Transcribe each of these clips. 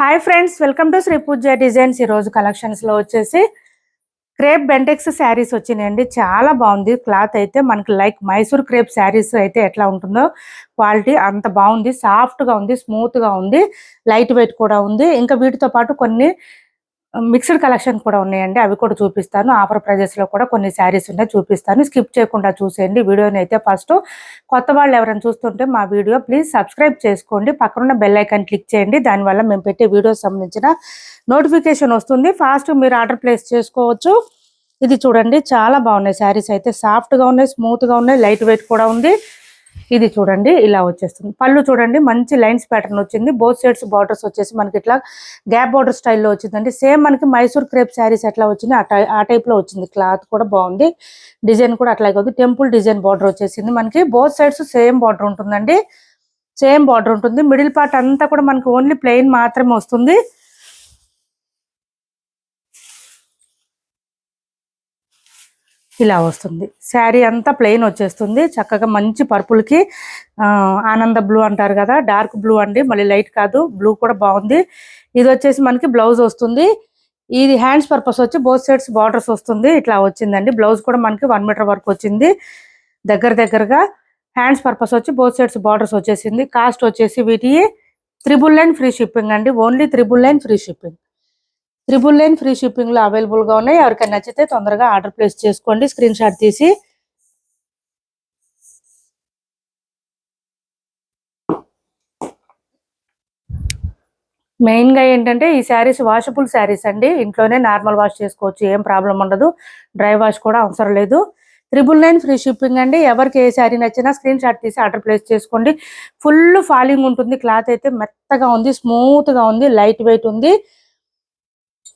Hi friends welcome to Shri Pooja designs ఈరోజు కలెక్షన్స్లో వచ్చేసి క్రేప్ బెంటెక్స్ శారీస్ వచ్చినాయండి. చాలా బాగుంది. క్లాత్ అయితే మనకి లైక్ మైసూర్ క్రేప్ శారీస్ అయితే ఎట్లా ఉంటుందో క్వాలిటీ అంత బాగుంది. సాఫ్ట్గా ఉంది స్మూత్గా ఉంది. లైట్ వెయిట్ కూడా ఉంది. ఇంకా వీటితో పాటు కొన్ని మిక్స్డ్ కలెక్షన్ కూడా ఉన్నాయండి. అవి కూడా చూపిస్తాను. ఆఫర్ ప్రైజెస్లో కూడా కొన్ని శారీస్ ఉన్నాయి చూపిస్తాను. స్కిప్ చేయకుండా చూసేయండి. వీడియోని అయితే ఫస్ట్ కొత్త వాళ్ళు ఎవరైనా చూస్తుంటే మా వీడియో ప్లీజ్ సబ్స్క్రైబ్ చేసుకోండి. పక్కనున్న బెల్ ఐకాన్ క్లిక్ చేయండి. దానివల్ల మేము పెట్టే వీడియోస్ సంబంధించిన నోటిఫికేషన్ వస్తుంది. ఫాస్ట్ మీరు ఆర్డర్ ప్లేస్ చేసుకోవచ్చు. ఇది చూడండి చాలా బాగున్నాయి. శారీస్ అయితే సాఫ్ట్గా ఉన్నాయి స్మూత్గా ఉన్నాయి లైట్ వెయిట్ కూడా ఉంది. ఇది చూడండి ఇలా వచ్చేస్తుంది. పళ్ళు చూడండి మంచి లైన్స్ ప్యాటర్న్ వచ్చింది. బోత్ సైడ్స్ బార్డర్స్ వచ్చేసి మనకి ఇట్లా గ్యాప్ బార్డర్ స్టైల్లో వచ్చిందండి. సేమ్ మనకి మైసూర్ క్రేప్ శారీస్ ఎట్లా వచ్చింది ఆ టైప్లో ఆ టైప్లో వచ్చింది. క్లాత్ కూడా బాగుంది. డిజైన్ కూడా అట్లాగే ఉంది. టెంపుల్ డిజైన్ బార్డర్ వచ్చేసింది. మనకి బోత్ సైడ్స్ సేమ్ బార్డర్ ఉంటుందండి. సేమ్ బార్డర్ ఉంటుంది. మిడిల్ పార్ట్ అంతా కూడా మనకి ఓన్లీ ప్లెయిన్ మాత్రమే వస్తుంది. ఇలా వస్తుంది. శారీ అంతా ప్లెయిన్ వచ్చేస్తుంది. చక్కగా మంచి పర్పుల్కి ఆనంద బ్లూ అంటారు కదా డార్క్ బ్లూ అండి. మళ్ళీ లైట్ కాదు బ్లూ కూడా బాగుంది. ఇది వచ్చేసి మనకి బ్లౌజ్ వస్తుంది. ఇది హ్యాండ్స్ పర్పస్ వచ్చి బోత్ సైడ్స్ బార్డర్స్ వస్తుంది. ఇట్లా వచ్చిందండి. బ్లౌజ్ కూడా మనకి వన్ మీటర్ వరకు వచ్చింది. దగ్గర దగ్గరగా హ్యాండ్స్ పర్పస్ వచ్చి బోత్ సైడ్స్ బార్డర్స్ వచ్చేసింది. కాస్ట్ వచ్చేసి వీటి త్రిబుల్ లైన్ ఫ్రీ షిప్పింగ్ అండి. Only triple line free shipping. Triple line free షిప్పింగ్లో అవైలబుల్గా ఉన్నాయి. ఎవరికైనా నచ్చితే తొందరగా ఆర్డర్ ప్లేస్ చేసుకోండి. స్క్రీన్ షాట్ తీసి. మెయిన్గా ఏంటంటే ఈ శారీస్ వాషబుల్ శారీస్ అండి. ఇంట్లోనే నార్మల్ వాష్ చేసుకోవచ్చు. ఏం ప్రాబ్లం ఉండదు. డ్రై వాష్ కూడా అవసరం లేదు. త్రిబుల్ నైన్ ఫ్రీ షిప్పింగ్ అండి. ఎవరికి ఏ శారీ నచ్చినా స్క్రీన్ షాట్ తీసి ఆర్డర్ ప్లేస్ చేసుకోండి. ఫుల్ ఫాలింగ్ ఉంటుంది. క్లాత్ అయితే మెత్తగా ఉంది. స్మూత్గా ఉంది. లైట్ వెయిట్ ఉంది.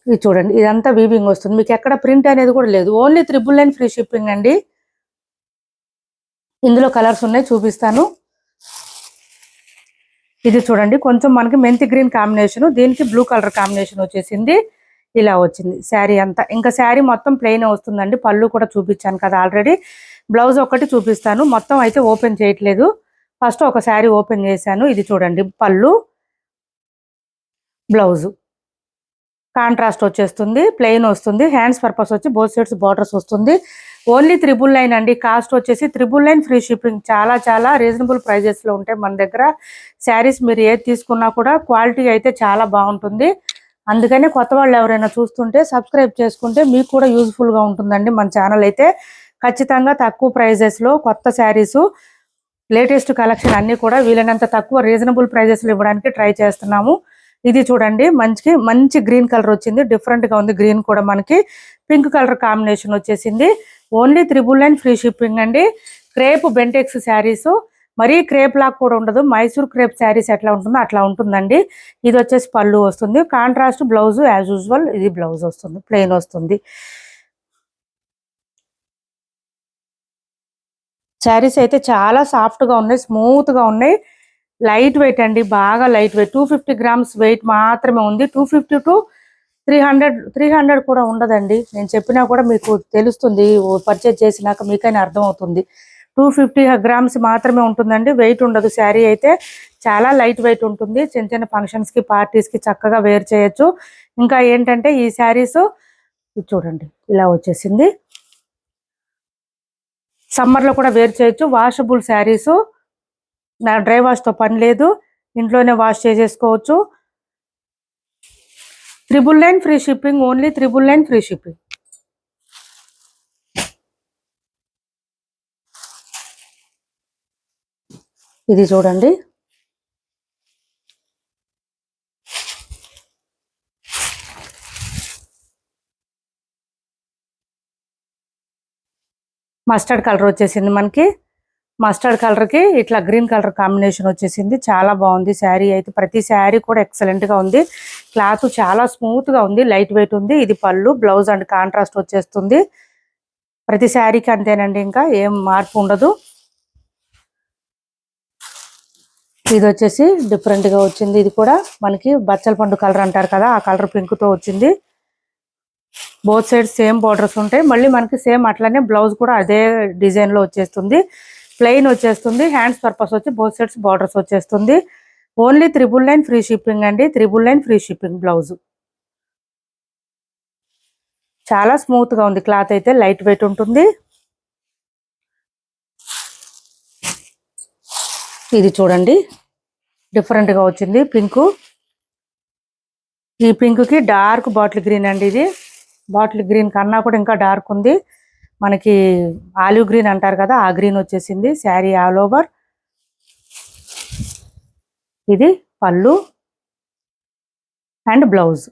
ఇది చూడండి ఇదంతా వీవింగ్ వస్తుంది. మీకు ఎక్కడ ప్రింట్ అనేది కూడా లేదు. Only triple nine free shipping అండి. ఇందులో కలర్స్ ఉన్నాయి చూపిస్తాను. ఇది చూడండి కొంచెం మనకి మెంతి గ్రీన్ కాంబినేషన్ దీనికి బ్లూ కలర్ కాంబినేషన్ వచ్చేసింది. ఇలా వచ్చింది. శారీ అంతా. ఇంకా శారీ మొత్తం ప్లెయిన్ వస్తుందండి. పళ్ళు కూడా చూపించాను కదా ఆల్రెడీ బ్లౌజ్ ఒకటి చూపిస్తాను. మొత్తం అయితే ఓపెన్ చేయట్లేదు. ఫస్ట్ ఒక శారీ ఓపెన్ చేశాను. ఇది చూడండి పళ్ళు బ్లౌజు కాంట్రాస్ట్ వచ్చేస్తుంది ప్లెయిన్ వస్తుంది హ్యాండ్స్ పర్పస్ వచ్చి బోత్ సైడ్స్ బార్డర్స్ వస్తుంది. ఓన్లీ త్రిబుల్ లైన్ అండి. కాస్ట్ వచ్చేసి త్రిబుల్ లైన్ ఫ్రీ షిప్పింగ్. చాలా చాలా రీజనబుల్ ప్రైజెస్లో ఉంటాయి మన దగ్గర. శారీస్ మీరు ఏది తీసుకున్నా కూడా క్వాలిటీ అయితే చాలా బాగుంటుంది. అందుకనే కొత్త వాళ్ళు ఎవరైనా చూస్తుంటే సబ్స్క్రైబ్ చేసుకుంటే మీకు కూడా యూజ్ఫుల్గా ఉంటుందండి మన ఛానల్ అయితే. ఖచ్చితంగా తక్కువ ప్రైజెస్లో కొత్త శారీస్ లేటెస్ట్ కలెక్షన్ అన్నీ కూడా వీలైనంత తక్కువ రీజనబుల్ ప్రైజెస్లో ఇవ్వడానికి ట్రై చేస్తున్నాము. ఇది చూడండి మంచి మంచి గ్రీన్ కలర్ వచ్చింది. డిఫరెంట్గా ఉంది గ్రీన్ కూడా మనకి. పింక్ కలర్ కాంబినేషన్ వచ్చేసింది. Only triple nine free shipping అండి. Crepe Bentex saris. మరీ క్రేప్ లాగా కూడా ఉండదు. మైసూర్ క్రేప్ శారీస్ ఎట్లా ఉంటుందో అట్లా ఉంటుందండి. ఇది వచ్చేసి పళ్ళు వస్తుంది. కాంట్రాస్ట్ బ్లౌజ్ యాజ్ యూజువల్ ఇది బ్లౌజ్ వస్తుంది. ప్లెయిన్ వస్తుంది. శారీస్ అయితే చాలా సాఫ్ట్గా ఉన్నాయి స్మూత్గా ఉన్నాయి. లైట్ వెయిట్ అండి బాగా light weight. Two fifty grams weight మాత్రమే ఉంది. Two fifty to three hundred three hundred కూడా ఉండదండి. నేను చెప్పినా కూడా మీకు తెలుస్తుంది పర్చేజ్ చేసినాక మీకైనా అర్థమవుతుంది. టూ ఫిఫ్టీ గ్రామ్స్ మాత్రమే ఉంటుందండి. వెయిట్ ఉండదు. శారీ అయితే చాలా లైట్ వెయిట్ ఉంటుంది. చిన్న చిన్న ఫంక్షన్స్కి పార్టీస్కి చక్కగా వేర్ చేయొచ్చు. ఇంకా ఏంటంటే ఈ శారీస్ చూడండి ఇలా వచ్చేసింది. సమ్మర్లో కూడా వేర్ చేయొచ్చు. వాషబుల్ శారీస్ నా డ్రై వాష్తో పని లేదు. ఇంట్లోనే వాష్ చేసేసుకోవచ్చు. Triple nine free shipping only triple nine free shipping. ఇది చూడండి. మస్టర్డ్ కలర్ వచ్చేసింది మనకి. మస్టర్డ్ కలర్కి ఇట్లా గ్రీన్ కలర్ కాంబినేషన్ వచ్చేసింది. చాలా బాగుంది శారీ అయితే. ప్రతి శారీ కూడా ఎక్సలెంట్గా ఉంది. క్లాత్ చాలా స్మూత్గా ఉంది. లైట్ వెయిట్ ఉంది. ఇది పళ్ళు బ్లౌజ్ అండ్ కాంట్రాస్ట్ వచ్చేస్తుంది. ప్రతి శారీకి అంతేనండి ఇంకా. ఏం మార్పు ఉండదు. ఇది వచ్చేసి డిఫరెంట్గా వచ్చింది. ఇది కూడా మనకి బచ్చల పండు కలర్ అంటారు కదా ఆ కలర్ పింక్తో వచ్చింది. బోత్ సైడ్ సేమ్ బార్డర్స్ ఉంటాయి. మళ్ళీ మనకి సేమ్ అట్లనే బ్లౌజ్ కూడా అదే డిజైన్లో వచ్చేస్తుంది. ప్లెయిన్ వచ్చేస్తుంది హ్యాండ్స్ పర్పస్ వచ్చి బోత్ సైడ్స్ బార్డర్స్ వచ్చేస్తుంది. Only triple nine free shipping అండి triple nine free shipping blouse. చాలా స్మూత్గా ఉంది క్లాత్ అయితే లైట్ వెయిట్ ఉంటుంది. ఇది చూడండి డిఫరెంట్గా వచ్చింది పింక్. ఈ పింక్కి డార్క్ బాటిల్ గ్రీన్ అండి ఇది. బాటిల్ గ్రీన్ కన్నా కూడా ఇంకా డార్క్ ఉంది. మనకి ఆలివ్ గ్రీన్ అంటారు కదా ఆ గ్రీన్ వచ్చేసింది. Sari all over. ఇది పళ్ళు and blouse.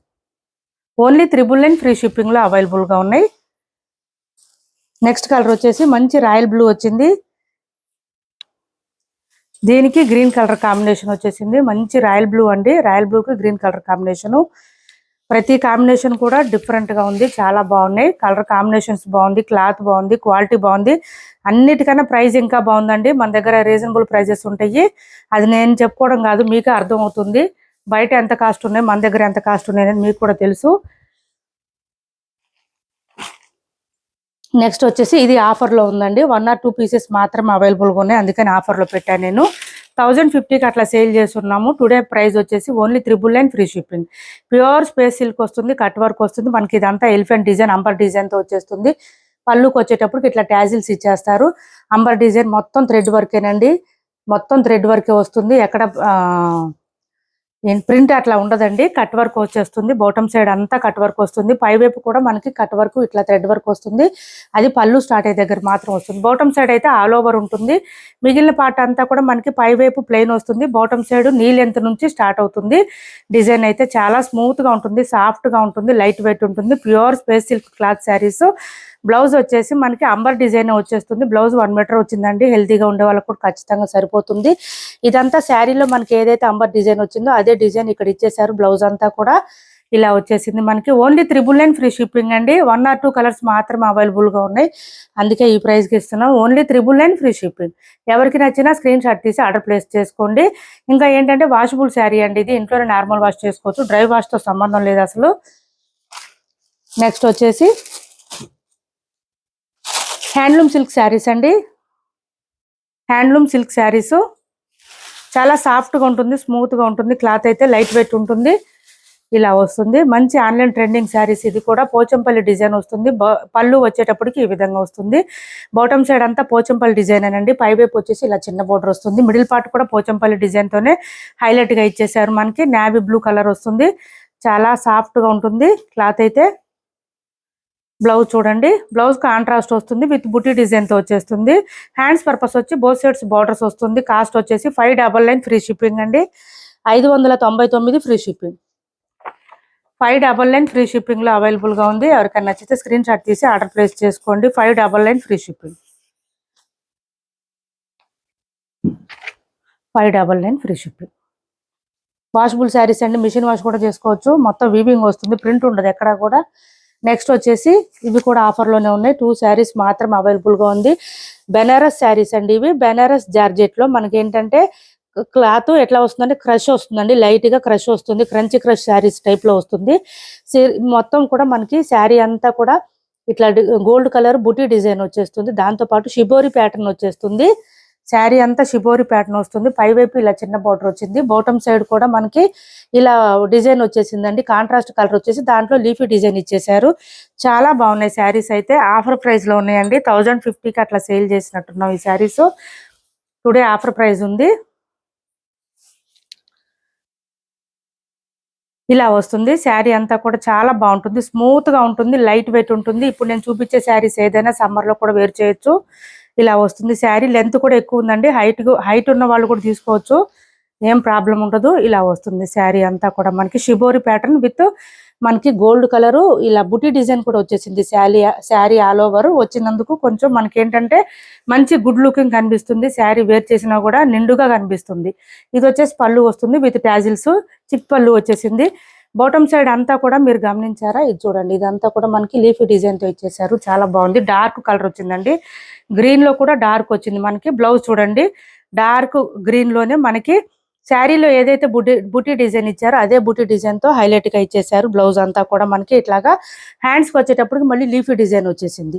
Only triple nine free షిప్పింగ్లో అవైలబుల్గా ఉన్నాయి. నెక్స్ట్ కలర్ వచ్చేసి మంచి రాయల్ బ్లూ వచ్చింది. దీనికి గ్రీన్ కలర్ కాంబినేషన్ వచ్చేసింది. మంచి రాయల్ బ్లూ అండి. రాయల్ బ్లూకి గ్రీన్ కలర్ కాంబినేషన్. ప్రతి కాంబినేషన్ కూడా డిఫరెంట్గా ఉంది. చాలా బాగున్నాయి. కలర్ కాంబినేషన్స్ బాగుంది. క్లాత్ బాగుంది. క్వాలిటీ బాగుంది. అన్నిటికన్నా ప్రైస్ ఇంకా బాగుందండి. మన దగ్గర రీజనబుల్ ప్రైజెస్ ఉంటాయి. అది నేను చెప్పుకోవడం కాదు. మీకే అర్థం అవుతుంది బయట ఎంత కాస్ట్ ఉన్నాయి? మన దగ్గర ఎంత కాస్ట్ ఉన్నాయని మీకు కూడా తెలుసు. నెక్స్ట్ వచ్చేసి ఇది ఆఫర్లో ఉందండి. వన్ ఆర్ టూ పీసెస్ మాత్రం అవైలబుల్గా ఉన్నాయి. అందుకని ఆఫర్లో పెట్టాను నేను. థౌజండ్ ఫిఫ్టీకి అట్లా సేల్ చేస్తున్నాము. టుడే ప్రైస్ వచ్చేసి only triple nine free shipping. Pure space silk వస్తుంది కట్ వర్క్ వస్తుంది. మనకి ఇదంతా ఎలిఫెంట్ డిజైన్ అంబర్ డిజైన్తో వచ్చేస్తుంది. పళ్ళుకి వచ్చేటప్పుడు ఇట్లా ట్యాజిల్స్ ఇచ్చేస్తారు. అంబర్ డిజైన్ మొత్తం థ్రెడ్ వర్కేనండి. మొత్తం థ్రెడ్ వర్కే వస్తుంది. ఎక్కడ ప్రింట్ అట్లా ఉండదండి. కట్ వర్క్ వచ్చేస్తుంది. బాటమ్ సైడ్ అంతా కట్ వర్క్ వస్తుంది. పై వైపు కూడా మనకి కట్ వర్క్ ఇట్లా థ్రెడ్ వర్క్ వస్తుంది. అది పళ్ళు స్టార్ట్ అయ్యే దగ్గర మాత్రం వస్తుంది. బాటమ్ సైడ్ అయితే ఆల్ ఓవర్ ఉంటుంది. మిగిలిన పార్ట్ అంతా కూడా మనకి పై వైపు ప్లెయిన్ వస్తుంది. బాటమ్ సైడ్ నీ లెంత్ నుంచి స్టార్ట్ అవుతుంది. డిజైన్ అయితే చాలా స్మూత్గా ఉంటుంది. సాఫ్ట్గా ఉంటుంది. లైట్ వెయిట్ ఉంటుంది. Pure space silk cloth saris. Blouse వచ్చేసి మనకి అంబర్ డిజైన్ వచ్చేస్తుంది. బ్లౌజ్ వన్ మీటర్ వచ్చిందండి. హెల్తీగా ఉండే వాళ్ళకి కూడా ఖచ్చితంగా సరిపోతుంది. ఇదంతా శారీలో మనకి ఏదైతే అంబర్ డిజైన్ వచ్చిందో అదే డిజైన్ ఇక్కడ ఇచ్చేసారు బ్లౌజ్ అంతా కూడా ఇలా వచ్చేసింది. మనకి only triple nine free shipping అండి. వన్ ఆర్ టూ కలర్స్ మాత్రం అవైలబుల్గా ఉన్నాయి. అందుకే ఈ ప్రైస్కి ఇస్తున్నాం. Only triple nine free shipping. ఎవరికి నచ్చినా స్క్రీన్ షాట్ తీసి ఆర్డర్ ప్లేస్ చేసుకోండి. ఇంకా ఏంటంటే వాషబుల్ శారీ అండి ఇది. ఇంట్లోనే నార్మల్ వాష్ చేసుకోవచ్చు. డ్రై వాష్తో సంబంధం లేదు అసలు. నెక్స్ట్ వచ్చేసి హ్యాండ్లూమ్ సిల్క్ శారీస్ అండి. Handloom silk saris. చాలా సాఫ్ట్గా ఉంటుంది స్మూత్గా ఉంటుంది క్లాత్ అయితే లైట్ వెయిట్ ఉంటుంది. ఇలా వస్తుంది. మంచి ఆన్లైన్ ట్రెండింగ్ శారీస్ ఇది కూడా. పోచంపల్లి డిజైన్ వస్తుంది. పళ్ళు వచ్చేటప్పటికి ఈ విధంగా వస్తుంది. బాటమ్ సైడ్ అంతా పోచంపల్లి డిజైన్ అండి పై వైపు వచ్చేసి ఇలా చిన్న బోర్డర్ వస్తుంది. మిడిల్ పార్ట్ కూడా పోచంపల్లి డిజైన్ తోనే హైలైట్గా ఇచ్చేసారు మనకి నావీ బ్లూ కలర్ వస్తుంది. చాలా సాఫ్ట్గా ఉంటుంది. క్లాత్ అయితే బ్లౌజ్ చూడండి. బ్లౌజ్ కాంట్రాస్ట్ వస్తుంది. విత్ బుటీ డిజైన్తో వచ్చేస్తుంది. హ్యాండ్స్ పర్పస్ వచ్చి బోత్ సైడ్స్ బార్డర్స్ వస్తుంది. కాస్ట్ వచ్చేసి five double nine free shipping అండి. ఐదు వందల తొంభై తొమ్మిది free shipping. Five double nine free షిప్పింగ్లో అవైలబుల్గా ఉంది. ఎవరికైనా నచ్చితే స్క్రీన్ షాట్ తీసి ఆర్డర్ ప్లేస్ చేసుకోండి. Five double nine free shipping. Five double nine free shipping. Washable saris అండి. మిషన్ వాష్ కూడా చేసుకోవచ్చు. మొత్తం వీవింగ్ వస్తుంది. ప్రింట్ ఉండదు ఎక్కడా కూడా. నెక్స్ట్ వచ్చేసి ఇవి కూడా ఆఫర్లోనే ఉన్నాయి. టూ శారీస్ మాత్రం అవైలబుల్గా ఉంది. బెనారస్ శారీస్ అండి ఇవి. బెనారస్ జార్జెట్లో మనకి ఏంటంటే క్లాత్ ఎట్లా వస్తుందంటే క్రష్ వస్తుందండి. లైట్గా క్రష్ వస్తుంది. క్రంచి క్రష్ శారీస్ టైప్లో వస్తుంది. మొత్తం కూడా మనకి శారీ అంతా కూడా ఇట్లా గోల్డ్ కలర్ బుటీ డిజైన్ వచ్చేస్తుంది. దాంతో పాటు షిబోరి ప్యాటర్న్ వచ్చేస్తుంది. శారీ అంతా షిబోరి ప్యాటర్న్ వస్తుంది. పై వైపు ఇలా చిన్న బార్డర్ వచ్చింది. బాటమ్ సైడ్ కూడా మనకి ఇలా డిజైన్ వచ్చేసిందండి. కాంట్రాస్ట్ కలర్ వచ్చేసి దాంట్లో లీఫీ డిజైన్ ఇచ్చేసారు చాలా బాగున్నాయి శారీస్ అయితే. ఆఫర్ ప్రైస్లో ఉన్నాయండి. థౌజండ్ ఫిఫ్టీకి అట్లా సేల్ చేసినట్టున్నాం ఈ శారీస్. టుడే ఆఫర్ ప్రైస్ ఉంది. ఇలా వస్తుంది. శారీ అంతా కూడా చాలా బాగుంటుంది. స్మూత్గా ఉంటుంది. లైట్ వెయిట్ ఉంటుంది. ఇప్పుడు నేను చూపించే శారీస్ ఏదైనా సమ్మర్లో కూడా వేర్ చేయొచ్చు. ఇలా వస్తుంది. శారీ లెంత్ కూడా ఎక్కువ ఉందండి. హైట్ హైట్ ఉన్న వాళ్ళు కూడా తీసుకోవచ్చు. ఏం ప్రాబ్లం ఉండదు. ఇలా వస్తుంది శారీ అంతా కూడా. మనకి షిబోరి ప్యాటర్న్ విత్ మనకి గోల్డ్ కలర్ ఇలా బుటీ డిజైన్ కూడా వచ్చేసింది శారీ శారీ ఆల్ ఓవర్. వచ్చినందుకు కొంచెం మనకి ఏంటంటే మంచి గుడ్ లుకింగ్ కనిపిస్తుంది. శారీ వేర్ చేసినా కూడా నిండుగా కనిపిస్తుంది. ఇది వచ్చేసి పళ్ళు వస్తుంది విత్ టాజిల్స్ చిక్ పళ్ళు వచ్చేసింది. బాటమ్ సైడ్ అంతా కూడా మీరు గమనించారా? ఇది చూడండి ఇదంతా కూడా మనకి లీఫీ డిజైన్తో ఇచ్చేసారు చాలా బాగుంది. డార్క్ కలర్ వచ్చిందండి. గ్రీన్లో కూడా డార్క్ వచ్చింది మనకి. బ్లౌజ్ చూడండి డార్క్ గ్రీన్లోనే మనకి శారీలో ఏదైతే బుటీ బుటీ డిజైన్ ఇచ్చారో అదే బుటీ డిజైన్తో హైలైట్గా ఇచ్చేసారు బ్లౌజ్ అంతా కూడా మనకి ఇట్లాగా హ్యాండ్స్కి వచ్చేటప్పటికి మళ్ళీ లీఫీ డిజైన్ వచ్చేసింది.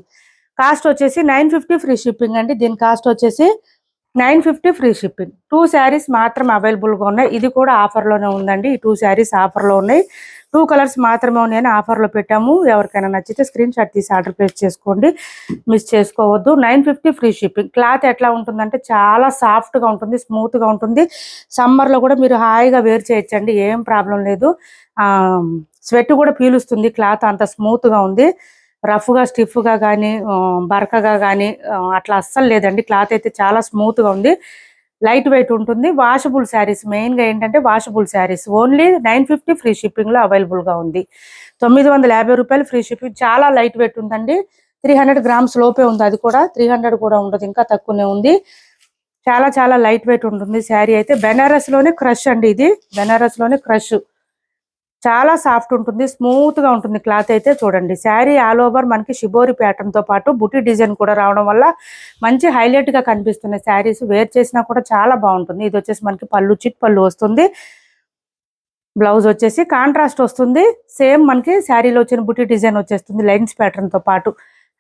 కాస్ట్ వచ్చేసి నైన్ ఫిఫ్టీ ఫ్రీ షిప్పింగ్ అండి. దీని కాస్ట్ వచ్చేసి nine fifty free shipping. Two saris మాత్రం అవైలబుల్గా ఉన్నాయి. ఇది కూడా ఆఫర్లోనే ఉందండి. ఈ టూ శారీస్ ఆఫర్లో ఉన్నాయి. టూ కలర్స్ మాత్రమే ఉన్నాయని ఆఫర్లో పెట్టాము. ఎవరికైనా నచ్చితే స్క్రీన్ షాట్ తీసి ఆర్డర్ ప్లేస్ చేసుకోండి. మిస్ చేసుకోవద్దు. Nine fifty free shipping. Cloth ఎట్లా ఉంటుందంటే చాలా సాఫ్ట్గా ఉంటుంది స్మూత్గా ఉంటుంది. సమ్మర్లో కూడా మీరు హాయిగా వేర్ చేయొచ్చండి. ఏం ప్రాబ్లం లేదు. స్వెట్ కూడా పీలుస్తుంది. క్లాత్ అంత స్మూత్గా ఉంది. రఫ్గా స్టిఫ్గా కానీ బరకగా కానీ అట్లా అస్సలు లేదండి. క్లాత్ అయితే చాలా స్మూత్గా ఉంది. లైట్ వెయిట్ ఉంటుంది. వాషబుల్ శారీస్ మెయిన్గా ఏంటంటే washable saris. Only nine fifty free షిప్పింగ్లో అవైలబుల్గా ఉంది. తొమ్మిది వందల యాభై రూపాయలు ఫ్రీ షిప్పింగ్. చాలా లైట్ వెయిట్ ఉందండి. త్రీ హండ్రెడ్ గ్రామ్స్ లోపే ఉంది. అది కూడా త్రీ హండ్రెడ్ కూడా ఉండదు. ఇంకా తక్కువనే ఉంది. చాలా చాలా లైట్ వెయిట్ ఉంటుంది. శారీ అయితే బెనారస్లోనే క్రష్ అండి ఇది. బెనారస్లోనే క్రష్. చాలా సాఫ్ట్ ఉంటుంది స్మూత్గా ఉంటుంది క్లాత్ అయితే చూడండి. శారీ ఆల్ ఓవర్ మనకి షిబోరి ప్యాటర్న్తో పాటు బుటీ డిజైన్ కూడా రావడం వల్ల మంచి హైలైట్గా కనిపిస్తున్నాయి శారీస్ వేర్ చేసినా కూడా చాలా బాగుంటుంది. ఇది వచ్చేసి మనకి పళ్ళు చిట్ పళ్ళు వస్తుంది. బ్లౌజ్ వచ్చేసి కాంట్రాస్ట్ వస్తుంది. సేమ్ మనకి శారీలో వచ్చిన బుటీ డిజైన్ వచ్చేస్తుంది లైన్స్ ప్యాటర్న్తో పాటు.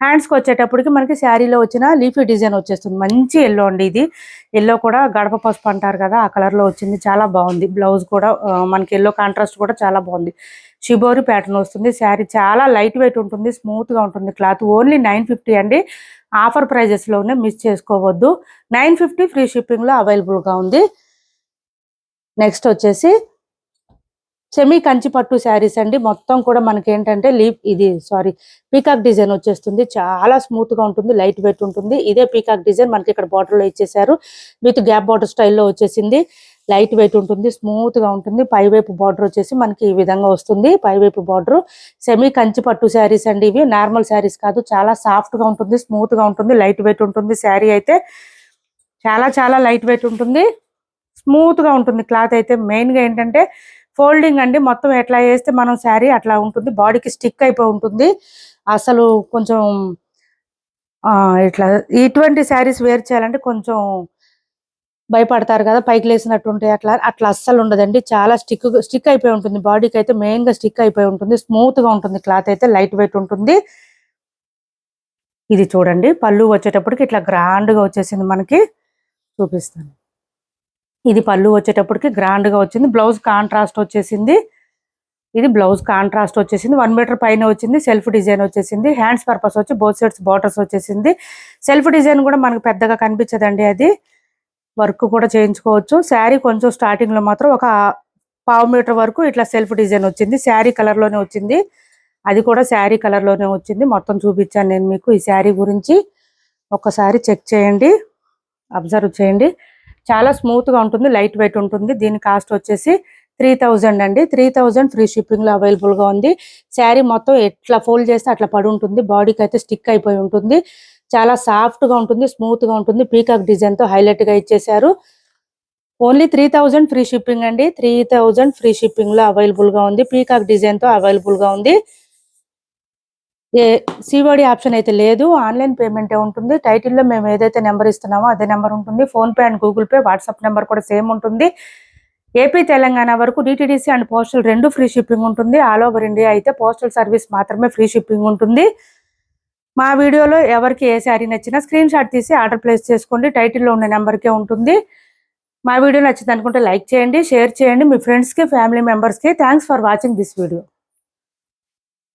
హ్యాండ్స్కి వచ్చేటప్పటికి మనకి శారీలో వచ్చిన లీఫీ డిజైన్ వచ్చేస్తుంది. మంచి ఎల్లో అండి ఇది. ఎల్లో కూడా గడప పసుపు అంటారు కదా ఆ కలర్లో వచ్చింది. చాలా బాగుంది. బ్లౌజ్ కూడా మనకి ఎల్లో కాంట్రాస్ట్ కూడా చాలా బాగుంది. షిబోరి ప్యాటర్న్ వస్తుంది. శారీ చాలా లైట్ వెయిట్ ఉంటుంది స్మూత్గా ఉంటుంది. క్లాత్ ఓన్లీ నైన్ ఫిఫ్టీ అండి. ఆఫర్ ప్రైజెస్లోనే మిస్ చేసుకోవద్దు. నైన్ ఫిఫ్టీ ఫ్రీ షిప్పింగ్లో అవైలబుల్గా ఉంది. నెక్స్ట్ వచ్చేసి సెమీ కంచి పట్టు శారీస్ అండి. మొత్తం కూడా మనకి ఏంటంటే లీప్ ఇది సారీ పీకాక్ డిజైన్ వచ్చేస్తుంది. చాలా స్మూత్గా ఉంటుంది లైట్ వెయిట్ ఉంటుంది. ఇదే పీకాక్ డిజైన్ మనకి ఇక్కడ బార్డర్లో ఇచ్చేసారు విత్ గ్యాప్ బార్డర్ స్టైల్లో వచ్చేసింది. లైట్ వెయిట్ ఉంటుంది స్మూత్గా ఉంటుంది. పైవైపు బార్డర్ వచ్చేసి మనకి ఈ విధంగా వస్తుంది. పైవైపు బార్డర్ సెమీ కంచి పట్టు శారీస్ అండి ఇవి. నార్మల్ శారీస్ కాదు చాలా సాఫ్ట్గా ఉంటుంది స్మూత్గా ఉంటుంది లైట్ వెయిట్ ఉంటుంది. శారీ అయితే చాలా చాలా లైట్ వెయిట్ ఉంటుంది. స్మూత్గా ఉంటుంది. క్లాత్ అయితే మెయిన్గా ఏంటంటే ఫోల్డింగ్ అండి. మొత్తం ఎట్లా వేస్తే మనం శారీ అట్లా ఉంటుంది. బాడీకి స్టిక్ అయిపోయి ఉంటుంది. అసలు కొంచెం ఇట్లా ఇటువంటి శారీస్ వేర్ చేయాలంటే కొంచెం భయపడతారు కదా. పైకి లేసినట్టు ఉంటాయి అట్లా అట్లా అస్సలు ఉండదండి. చాలా స్టిక్ స్టిక్ అయిపోయి ఉంటుంది. బాడీకి అయితే మెయిన్గా స్టిక్ అయిపోయి ఉంటుంది. స్మూత్గా ఉంటుంది. క్లాత్ అయితే లైట్ వెయిట్ ఉంటుంది. ఇది చూడండి. పళ్ళు వచ్చేటప్పటికి ఇట్లా గ్రాండ్గా వచ్చేసింది మనకి. చూపిస్తాను. ఇది పళ్ళు వచ్చేటప్పటికి గ్రాండ్గా వచ్చింది. బ్లౌజ్ కాంట్రాస్ట్ వచ్చేసింది. ఇది బ్లౌజ్ కాంట్రాస్ట్ వచ్చేసింది. వన్ మీటర్ పైన వచ్చింది. సెల్ఫ్ డిజైన్ వచ్చేసింది. హ్యాండ్స్ పర్పస్ వచ్చి బోత్ సైడ్స్ బార్డర్స్ వచ్చేసింది. సెల్ఫ్ డిజైన్ కూడా మనకు పెద్దగా కనిపించదండి అది. వర్క్ కూడా చేయించుకోవచ్చు. శారీ కొంచెం స్టార్టింగ్లో మాత్రం ఒక పావు మీటర్ వరకు ఇట్లా సెల్ఫ్ డిజైన్ వచ్చింది. శారీ కలర్లోనే వచ్చింది. అది కూడా శారీ కలర్లోనే వచ్చింది. మొత్తం చూపించాను నేను మీకు ఈ శారీ గురించి. ఒకసారి చెక్ చేయండి. అబ్జర్వ్ చేయండి. చాలా స్మూత్గా ఉంటుంది లైట్ వెయిట్ ఉంటుంది. దీని కాస్ట్ వచ్చేసి త్రీ థౌజండ్ అండి. త్రీ థౌజండ్ ఫ్రీ షిప్పింగ్లో అవైలబుల్గా ఉంది. శారీ మొత్తం ఎట్లా ఫోల్డ్ చేస్తే అట్లా పడి ఉంటుంది. బాడీకి అయితే స్టిక్ అయిపోయి ఉంటుంది. చాలా సాఫ్ట్గా ఉంటుంది స్మూత్గా ఉంటుంది. పీకాక్ డిజైన్తో హైలైట్గా ఇచ్చేసారు only three thousand free shipping అండి. త్రీ థౌజండ్ ఫ్రీ షిప్పింగ్లో అవైలబుల్ ఉంది. పీకాక్ డిజైన్తో అవైలబుల్గా ఉంది. ఏ సిఓడి ఆప్షన్ అయితే లేదు. ఆన్లైన్ పేమెంటే ఉంటుంది. టైటిల్లో మేము ఏదైతే నెంబర్ ఇస్తున్నామో అదే నెంబర్ ఉంటుంది. PhonePe and Google Pay WhatsApp number కూడా సేమ్ ఉంటుంది. ఏపీ తెలంగాణ వరకు డిటీడీసీ అండ్ పోస్టల్ రెండు ఫ్రీ షిప్పింగ్ ఉంటుంది. ఆల్ ఓవర్ ఇండియా అయితే పోస్టల్ సర్వీస్ మాత్రమే ఫ్రీ షిప్పింగ్ ఉంటుంది. మా వీడియోలో ఎవరికి ఏ శారీ నచ్చినా స్క్రీన్ షాట్ తీసి ఆర్డర్ ప్లేస్ చేసుకోండి. టైటిల్లో ఉన్న నెంబర్కే ఉంటుంది. మా వీడియో నచ్చింది అనుకుంటే లైక్ చేయండి షేర్ చేయండి. మీ ఫ్రెండ్స్కి ఫ్యామిలీ మెంబర్స్కి thanks for watching this video.